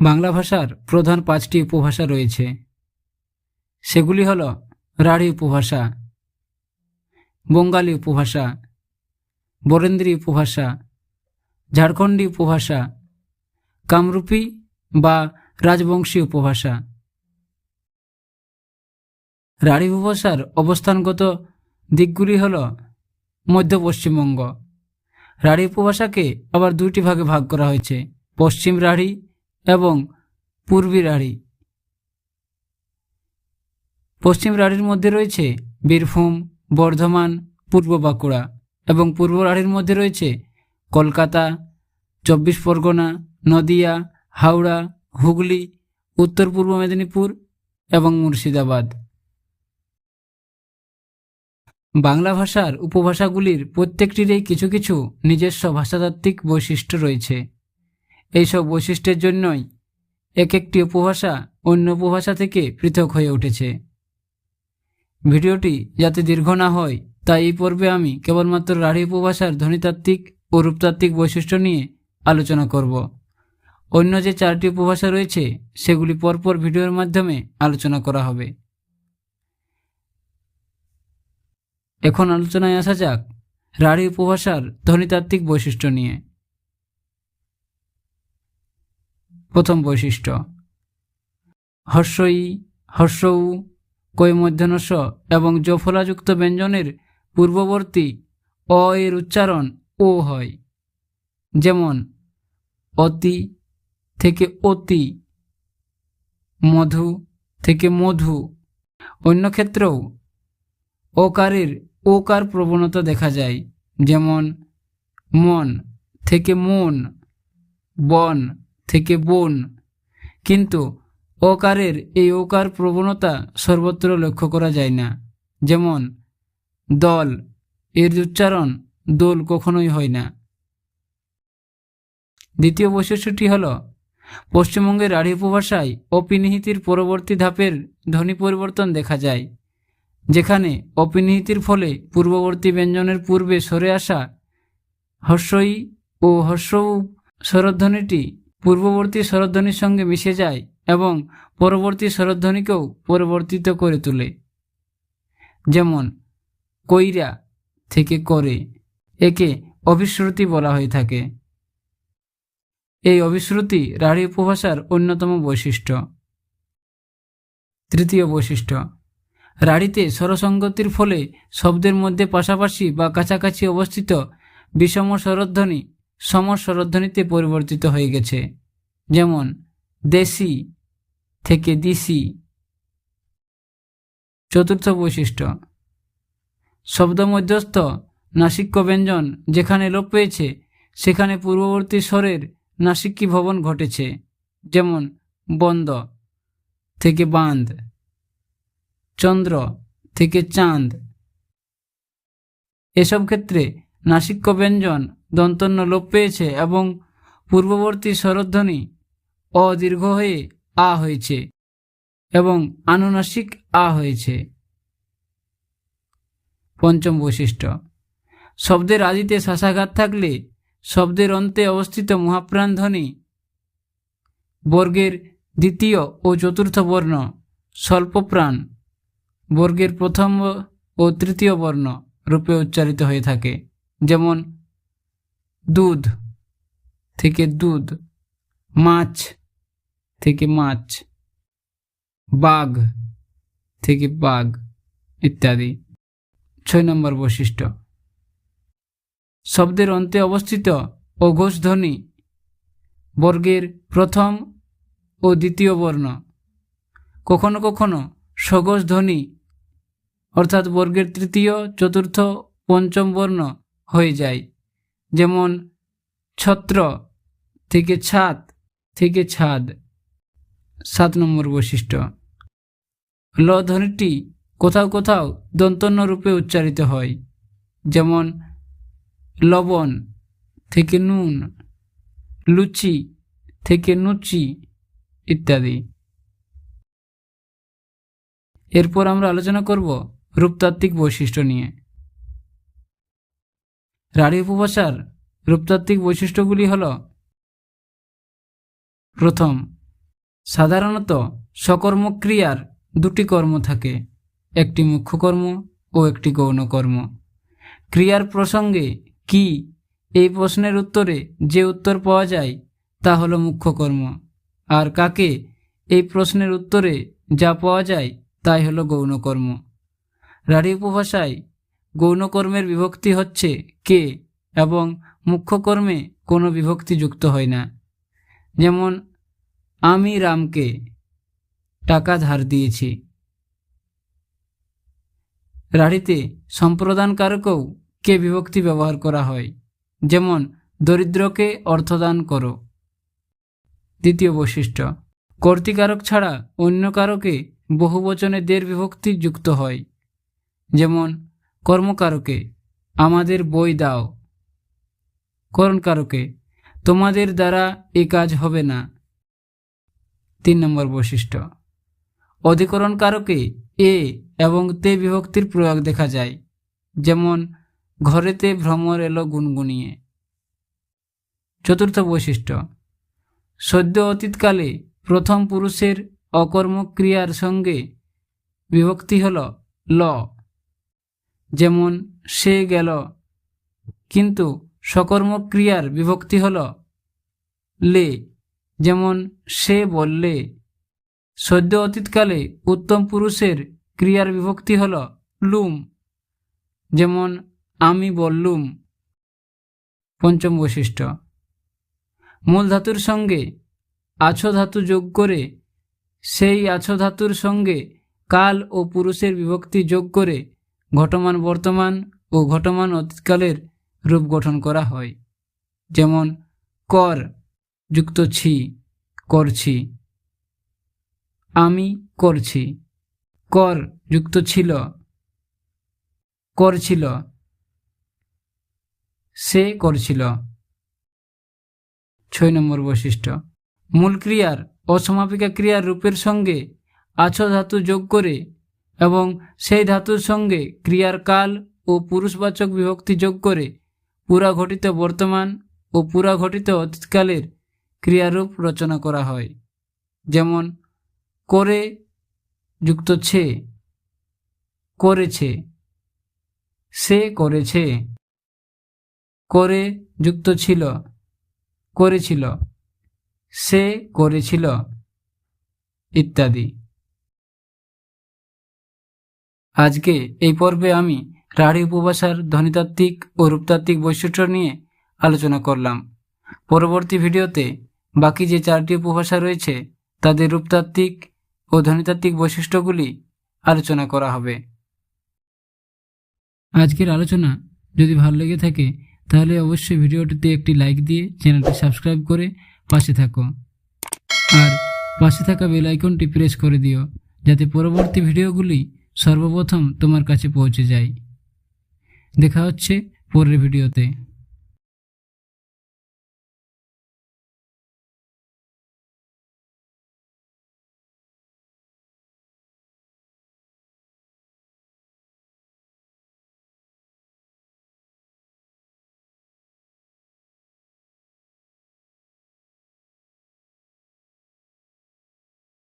বাংলা ভাষার প্রধান পাঁচটি উপভাষা রয়েছে। সেগুলি হল রাঢ়ী উপভাষা, বঙ্গালী উপভাষা, বরেন্দ্রী উপভাষা, ঝাড়খণ্ডী উপভাষা, কামরূপী বা রাজবংশী উপভাষা। রাঢ়ী উপভাষার অবস্থানগত দিকগুলি হল মধ্য পশ্চিমবঙ্গ। রাঢ়ী উপভাষাকে আবার দুইটি ভাগে ভাগ করা হয়েছে, পশ্চিম রাঢ়ী এবং পূর্বী রাঢ়ী পশ্চিম রাঢ়ীর মধ্যে রয়েছে বীরভূম, বর্ধমান, পূর্ব বাঁকুড়া এবং পূর্ব রাঢ়ীর মধ্যে রয়েছে কলকাতা, চব্বিশ পরগনা, নদিয়া, হাওড়া, হুগলি, উত্তর পূর্ব মেদিনীপুর এবং মুর্শিদাবাদ। বাংলা ভাষার উপভাষাগুলির প্রত্যেকটিরই কিছু কিছু নিজস্ব ভাষাতাত্ত্বিক বৈশিষ্ট্য রয়েছে। এইসব বৈশিষ্ট্যের জন্যই এক একটি উপভাষা অন্য উপভাষা থেকে পৃথক হয়ে উঠেছে। ভিডিওটি যাতে দীর্ঘ না হয়, তাই এই পর্বে আমি কেবলমাত্র রাঢ়ী উপভাষার ধ্বনিতাত্ত্বিক ও রূপতাত্ত্বিক বৈশিষ্ট্য নিয়ে আলোচনা করব। অন্য যে চারটি উপভাষা রয়েছে, সেগুলি পরপর ভিডিওর মাধ্যমে আলোচনা করা হবে। এখন আলোচনায় আসা যাক রাঢ়ী উপভাষার ধ্বনিতাত্ত্বিক বৈশিষ্ট্য নিয়ে। প্রথম বৈশিষ্ট্য। হর্ষই হর্ষৌ কই মধ্যাহ্নস এবং জফলাযুক্ত ব্যঞ্জনের পূর্ববর্তী অ এর উচ্চারণ ও হয়। যেমন, অতি থেকে অতি, মধু থেকে মধু। অন্য ক্ষেত্রেও ওকারের ওকার প্রবণতা দেখা যায়। যেমন, মন থেকে মন, বন থেকে বন। কিন্তু ওকারের এই ওকার প্রবণতা সর্বত্র লক্ষ্য করা যায় না। যেমন, দল। এর উচ্চারণ দোল কখনোই হয় না। দ্বিতীয় বৈশিষ্ট্যটি হল, পশ্চিমবঙ্গের রাঢ়ী উপভাষায় অপিনিহিতির পরবর্তী ধাপের ধ্বনি পরিবর্তন দেখা যায়, যেখানে অপিনিহিতির ফলে পূর্ববর্তী ব্যঞ্জনের পূর্বে সরে আসা হর্ষই ও হর্ষৌ স্বরধ্বনিটি পূর্ববর্তী স্বরধ্বনির সঙ্গে মিশে যায় এবং পরবর্তী স্বরধ্বনিকেও পরিবর্তিত করে তোলে। যেমন, কইরা থেকে করে, একে অভিশ্রুতি বলা হয়ে থাকে। এই অভিশ্রুতি রাঢ়ী উপভাষার অন্যতম বৈশিষ্ট্য। তৃতীয় বৈশিষ্ট্য, রাঢ়িতে স্বরসঙ্গতির ফলে শব্দের মধ্যে পাশাপাশি বা কাছাকাছি অবস্থিত বিষম স্বরধ্বনি সম স্বরধ্বনিতে পরিবর্তিত হয়ে গেছে। যেমন, দেশি থেকে দিশি। চতুর্থ বৈশিষ্ট্য শব্দ মধ্যস্থ নাসিক্য ব্যঞ্জন যেখানে লোপ পেয়েছে, সেখানে পূর্ববর্তী স্বরের নাসিক্যী ভবন ঘটেছে। যেমন বন্ধ থেকে বাঁধ, চন্দ্র থেকে চাঁদ। এসব ক্ষেত্রে নাসিক্য ব্যঞ্জন দন্তন্য লোপ পেয়েছে এবং পূর্ববর্তী স্বরধ্বনি অদীর্ঘ হয়ে আ হয়েছে এবং আনুনাসিক আ হয়েছে। পঞ্চম বৈশিষ্ট্য। শব্দের আদিতে শ্বাসাঘাত থাকলে শব্দের অন্তে অবস্থিত মহাপ্রাণ ধ্বনি বর্গের দ্বিতীয় ও চতুর্থ বর্ণ স্বল্পপ্রাণ বর্গের প্রথম ও তৃতীয় বর্ণ রূপে উচ্চারিত হয়ে থাকে। যেমন দুধ থেকে দুধ, মাছ থেকে মাছ, বাঘ থেকে বাঘ ইত্যাদি। ছয় নম্বর বৈশিষ্ট্য, শব্দের অন্তে অবস্থিত অঘোষ ধ্বনি বর্গের প্রথম ও দ্বিতীয় বর্ণ। কখনো কখনো সগোষ ধ্বনি অর্থাৎ বর্গের তৃতীয়, চতুর্থ, পঞ্চম বর্ণ হয়ে যায়। যেমন ছত্র থেকে ছাদ থেকে ছাদ, সাত নম্বর বৈশিষ্ট্য। ল ধ্বনিটি কোথাও কোথাও দন্তন্য রূপে উচ্চারিত হয়, যেমন লবণ থেকে নুন, লুচি থেকে নুচি ইত্যাদি। এরপর আমরা আলোচনা করব রূপতাত্ত্বিক বৈশিষ্ট্য নিয়ে। রাঢ়ী উপভাষার রূপতাত্ত্বিক বৈশিষ্ট্যগুলি হল প্রথম, সাধারণত সকর্মক ক্রিয়ার দুটি কর্ম থাকে, একটি মুখ্য কর্ম ও একটি গৌণ কর্ম ক্রিয়ার প্রসঙ্গে কি এই প্রশ্নের উত্তরে যে উত্তর পাওয়া যায় তা হলো মুখ্য কর্ম আর কাকে এই প্রশ্নের উত্তরে যা পাওয়া যায় তাই হলো গৌণ কর্ম রাঢ়ী উপভাষায় গৌণ কর্মের বিভক্তি হচ্ছে কে এবং মুখ্য কর্মে কোনো বিভক্তি যুক্ত হয় না। যেমন, আমি রামকে টাকা ধার দিয়েছি। রাঢ়িতে সম্প্রদানকারকেও কে বিভক্তি ব্যবহার করা হয়? যেমন, দরিদ্রকে অর্থদান করো। দ্বিতীয় বৈশিষ্ট্য, কর্তিকারক ছাড়া অন্য কারকে বহুবচনে দের বিভক্তি যুক্ত হয়। যেমন কর্মকারকে আমাদের বই দাও। করণকারকে, তোমাদের দ্বারা এ কাজ হবে না। তিন নম্বর বৈশিষ্ট্য। অধিকরণ কারকে এ এবং তে বিভক্তির প্রয়োগ দেখা যায়, যেমন, ঘরেতে ভ্রমর এলো গুনগুনিয়ে। চতুর্থ বৈশিষ্ট্য। সদ্য অতীতকালে প্রথম পুরুষের অকর্মক্রিয়ার সঙ্গে বিভক্তি হল ল। যেমন সে গেল, কিন্তু সকর্মক ক্রিয়ার বিভক্তি হল লে। যেমন সে বললে, সদ্য অতীতকালে উত্তম পুরুষের ক্রিয়ার বিভক্তি হল লুম। যেমন আমি বললুম, পঞ্চম বৈশিষ্ট্য। মূল ধাতুর সঙ্গে আছো ধাতু যোগ করে, সেই আছো ধাতুর সঙ্গে কাল ও পুরুষের বিভক্তি যোগ করে ঘটমান বর্তমান ও ঘটমান অতীতকালের রূপ গঠন করা হয়। যেমন, কর যুক্ত ছি, করছি। আমি করছি। কর যুক্ত ছিল। করছিল। সে করছিল। ছয় নম্বর বৈশিষ্ট্য। মূল ক্রিয়ার অসমাপিকা ক্রিয়ার রূপের সঙ্গে আছো ধাতু যোগ করে এবং সেই ধাতুর সঙ্গে ক্রিয়ার কাল ও পুরুষবাচক বিভক্তি যোগ করে পুরা ঘটিত বর্তমান ও পুরা ঘটিত অতীতকালের ক্রিয়ারূপ রচনা করা হয়। যেমন, করে যুক্ত ছে, করেছে, সে করেছে, করে যুক্ত ছিল, করেছিল, সে করেছিল, ইত্যাদি। আজকে এই পর্বে আমি রাঢ়ী উপভাষার ধ্বনিতাত্ত্বিক ও রূপতাত্ত্বিক বৈশিষ্ট্য নিয়ে আলোচনা করলাম। পরবর্তী ভিডিওতে বাকি যে চারটি উপভাষা রয়েছে, তাদের রূপতাত্ত্বিক ও ধ্বনিতাত্ত্বিক বৈশিষ্ট্যগুলি আলোচনা করা হবে। আজকের আলোচনা যদি ভালো লেগে থাকে, তাহলে অবশ্যই ভিডিওটিতে একটি লাইক দিয়ে চ্যানেলটি সাবস্ক্রাইব করে পাশে থাকো। আর পাশে থাকা বেল আইকনটি প্রেস করে দিও, যাতে পরবর্তী ভিডিওগুলি সর্বপ্রথম তোমার কাছে পৌঁছে যায় দেখা হচ্ছে পরের ভিডিওতে।